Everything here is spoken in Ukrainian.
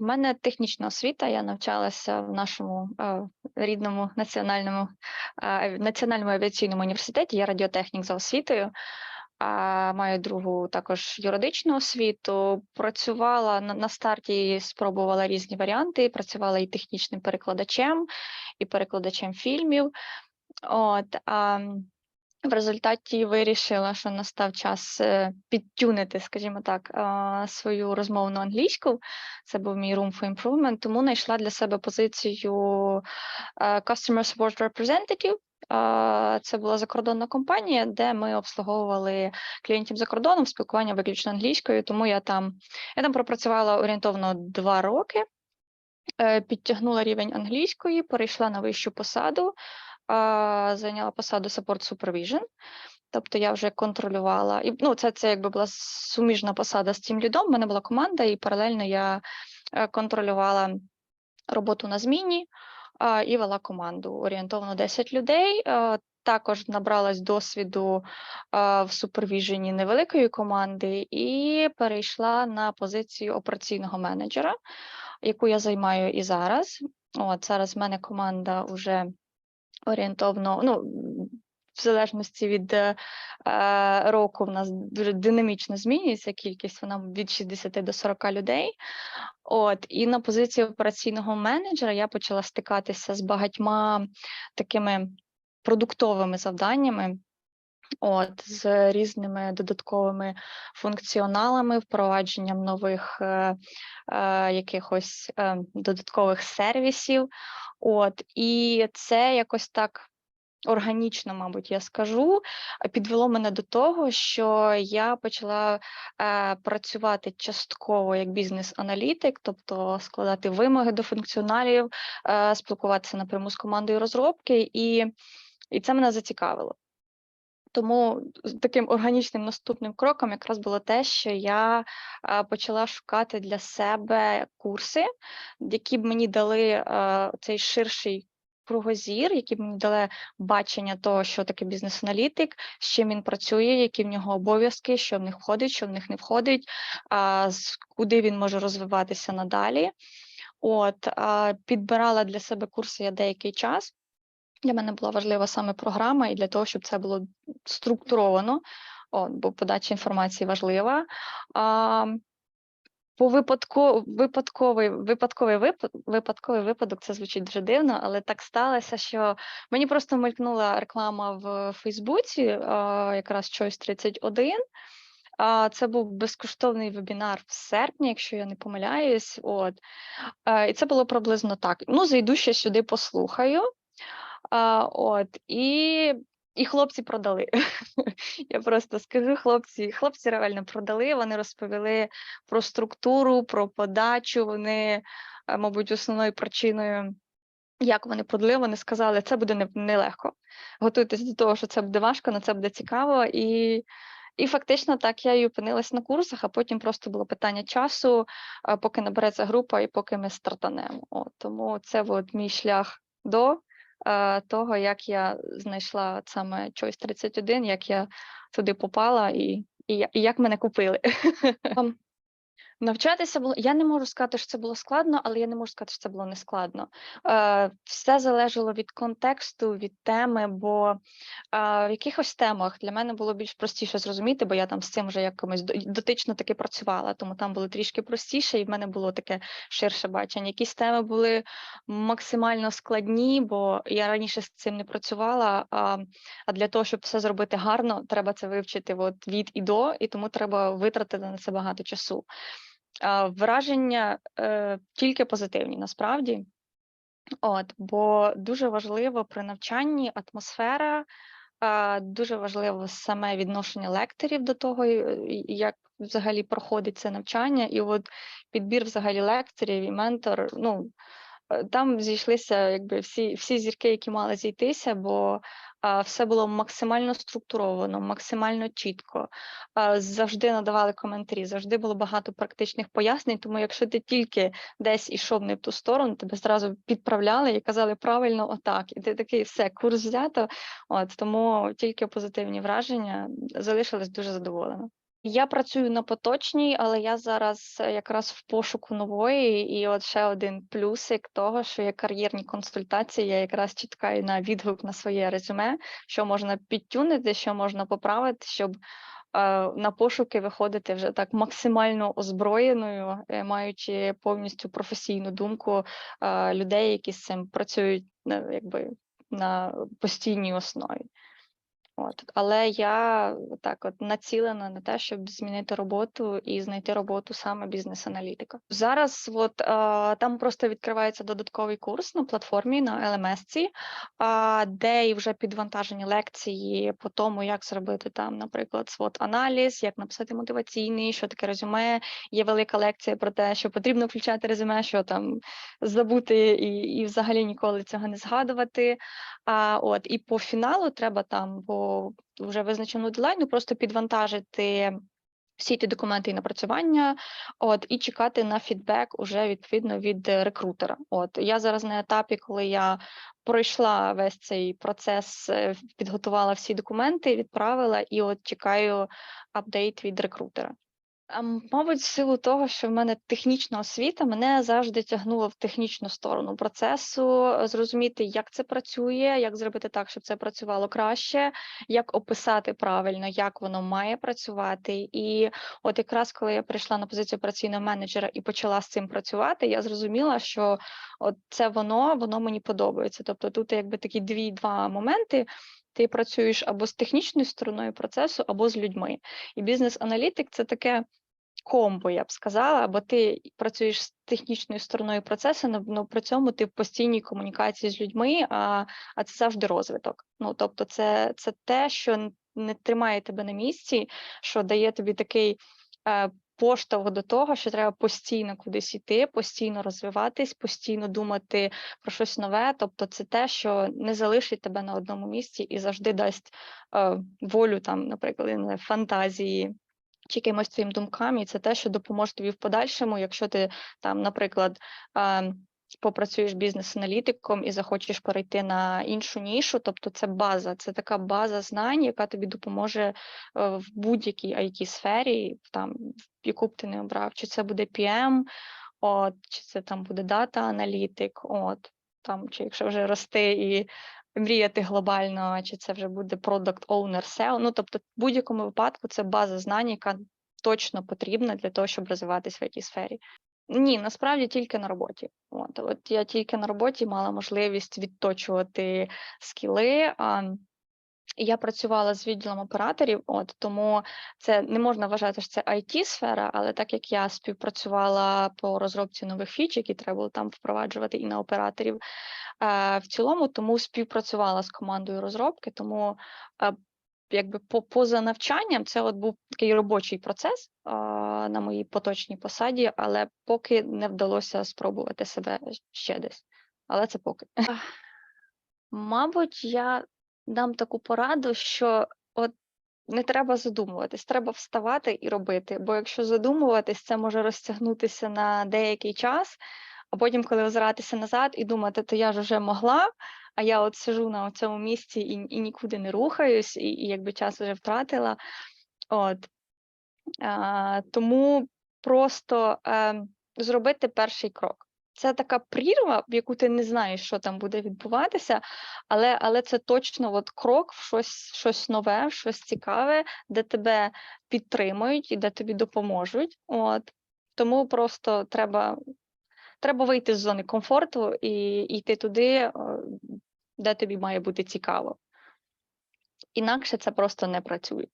У мене технічна освіта. Я навчалася в нашому е, рідному національному е, національному авіаційному університеті. Я радіотехнік за освітою. А маю другу також юридичну освіту. Працювала на, на старті, спробувала різні варіанти. Працювала і технічним перекладачем, і перекладачем фільмів. От, а в результаті вирішила, що настав час е, підтюнити, скажімо так, свою розмовну англійську. Це був мій room for improvement, тому знайшла для себе позицію е, Customer Support Representative. Це була закордонна компанія, де ми обслуговували клієнтів за кордоном, спілкування виключно англійською. Тому я там я там пропрацювала орієнтовно два роки, е, підтягнула рівень англійської, перейшла на вищу посаду, зайняла посаду Support Supervision. Тобто я вже контролювала, і ну це, це якби була суміжна посада з тим лідом. У мене була команда, і паралельно я е, контролювала роботу на зміні і вела команду орієнтовно 10 людей. Е, Також набралась досвіду а, в супервіжені невеликої команди і перейшла на позицію операційного менеджера, яку я займаю і зараз. От зараз в мене команда вже орієнтовно, ну в залежності від е, е, року, в нас дуже динамічно змінюється кількість, вона від 60 до 40 людей. От і на позиції операційного менеджера я почала стикатися з багатьма такими продуктовими завданнями. От з різними додатковими функціоналами, впровадженням нових е, е, якихось е, додаткових сервісів. От і це якось так органічно, мабуть, я скажу, підвело мене до того, що я почала е, працювати частково як бізнес-аналітик, тобто складати вимоги до функціоналів, е, спілкуватися напряму з командою розробки, і, і це мене зацікавило. Тому таким органічним наступним кроком якраз було те, що я почала шукати для себе курси, які б мені дали цей ширший кругозір, які б мені дали бачення того, що таке бізнес-аналітик, з чим він працює, які в нього обов'язки, що в них входить, що в них не входить, куди він може розвиватися надалі. От підбирала для себе курси я деякий час. Для мене була важлива саме програма, і для того, щоб це було структуровано, от, бо подача інформації важлива. А, по випадку, випадковий, випадковий випад, випадковий випадок, це звучить дуже дивно, але так сталося, що мені просто мелькнула реклама в Фейсбуці, а, якраз Choice 31. А, це був безкоштовний вебінар в серпні, якщо я не помиляюсь. От. А, і це було приблизно так. Ну, зайду ще сюди, послухаю. От, і, і хлопці продали. Я просто скажу, хлопці, хлопці реально продали. Вони розповіли про структуру, про подачу. Вони, е, мабуть, основною причиною. Як вони продали, вони сказали, це буде не- нелегко. Готуйтесь до того, що це буде важко, але це буде цікаво. І, і фактично так я і опинилась на курсах, а потім просто було питання часу, е, поки набереться група і поки ми стартанемо. От, тому це от мій шлях до того, як я знайшла саме Choice 31, як я туди попала і, і, і як мене купили. Навчатися було, я не можу сказати, що це було складно, але я не можу сказати, що це було не складно. Е, все залежало від контексту, від теми, бо е, в якихось темах для мене було більш простіше зрозуміти, бо я там з цим вже якомусь дотично таки працювала, тому там було трішки простіше, і в мене було таке ширше бачення. Якісь теми були максимально складні, бо я раніше з цим не працювала. А, а для того, щоб все зробити гарно, треба це вивчити от від і до, і тому треба витратити на це багато часу. Враження е, тільки позитивні насправді. От, бо дуже важливо при навчанні атмосфера, дуже важливо саме відношення лекторів до того, е, як взагалі проходить це навчання, і от підбір взагалі лекторів і ментор. Ну там зійшлися якби всі, всі зірки, які мали зійтися, бо все було максимально структуровано, максимально чітко. Завжди надавали коментарі, завжди було багато практичних пояснень. Тому, якщо ти тільки десь ішов не в ту сторону, тебе зразу підправляли і казали правильно отак. І ти такий все, курс взято. От тому тільки позитивні враження залишилась дуже задоволена. Я працюю на поточній, але я зараз е, якраз в пошуку нової. І от ще один плюсик того, що є кар'єрні консультації. Я якраз чекаю на відгук на своє резюме, що можна підтюнити, що можна поправити, щоб е, на пошуки виходити вже так максимально озброєною, е, маючи повністю професійну думку людей, які з цим працюють якби на постійній основі. От, але я так от націлена на те, щоб змінити роботу і знайти роботу саме бізнес-аналітика. Зараз от е, там просто відкривається додатковий курс на платформі на LMS, е, де і вже підвантажені лекції по тому, як зробити там, наприклад, свот аналіз, як написати мотиваційний, що таке резюме. Є велика лекція про те, що потрібно включати резюме, що там забути і, і взагалі ніколи цього не згадувати. А от і по фіналу треба там по вже визначену дедлайну просто підвантажити всі ті документи і напрацювання, от і чекати на фідбек уже відповідно від е, рекрутера. От я зараз на етапі, коли я пройшла весь цей процес, е, підготувала всі документи, відправила, і от чекаю апдейт від рекрутера. А, м, Мабуть, в силу того, що в мене технічна освіта, мене завжди тягнуло в технічну сторону процесу, е, зрозуміти, як це працює, як зробити так, щоб це працювало краще, як описати правильно, як воно має працювати. І от якраз коли я прийшла на позицію операційного менеджера і почала з цим працювати, я зрозуміла, що от це воно, воно мені подобається. Тобто тут якби такі дві два моменти. Ти працюєш або з технічною стороною процесу, або з людьми. І бізнес-аналітик це таке комбо, я б сказала, бо ти працюєш з технічною стороною процесу, но при цьому ти в постійній комунікації з людьми, а, а це завжди розвиток. Ну тобто, це, це те, що не тримає тебе на місці, що дає тобі такий. Е, Поштовх до того, що треба постійно кудись іти, постійно розвиватись, постійно думати про щось нове. Тобто, це те, що не залишить тебе на одному місці і завжди дасть е, волю, там, наприклад, фантазії, якимось твоїм думкам, і це те, що допоможе тобі в подальшому, якщо ти там, наприклад, попрацюєш бізнес-аналітиком і захочеш перейти на іншу нішу, тобто це база, це така база знань, яка тобі допоможе е, в будь-якій it сфері, там яку б ти не обрав, чи це буде PM, от, чи це там буде дата-аналітик, от там, чи якщо вже рости і мріяти глобально, чи це вже буде product owner, SEO. Ну тобто, в будь-якому випадку це база знань, яка точно потрібна для того, щоб розвиватись в it сфері. Ні, насправді тільки на роботі. От, от я тільки на роботі мала можливість відточувати скіли. А, я працювала з відділом операторів, от тому це не можна вважати, що це it сфера але так як я співпрацювала по розробці нових фіч, які треба було там впроваджувати і на операторів, е, в цілому тому співпрацювала з командою розробки, тому е, якби по поза навчанням це от був такий робочий процес е, на моїй поточній посаді, але поки не вдалося спробувати себе ще десь. Але це поки. Мабуть, я дам таку пораду, що от не треба задумуватись, треба вставати і робити. Бо якщо задумуватись, це може розтягнутися на деякий час, а потім, коли озиратися назад і думати, то я ж вже могла, а я от сижу на цьому місці і, і нікуди не рухаюсь, і, і якби час вже втратила. От. А, тому просто е, зробити перший крок. Це така прірва, в яку ти не знаєш, що там буде відбуватися, але, але це точно от крок в щось, щось нове, щось цікаве, де тебе підтримують і де тобі допоможуть. От. Тому просто треба, треба вийти з зони комфорту і йти туди, де тобі має бути цікаво. Інакше це просто не працює.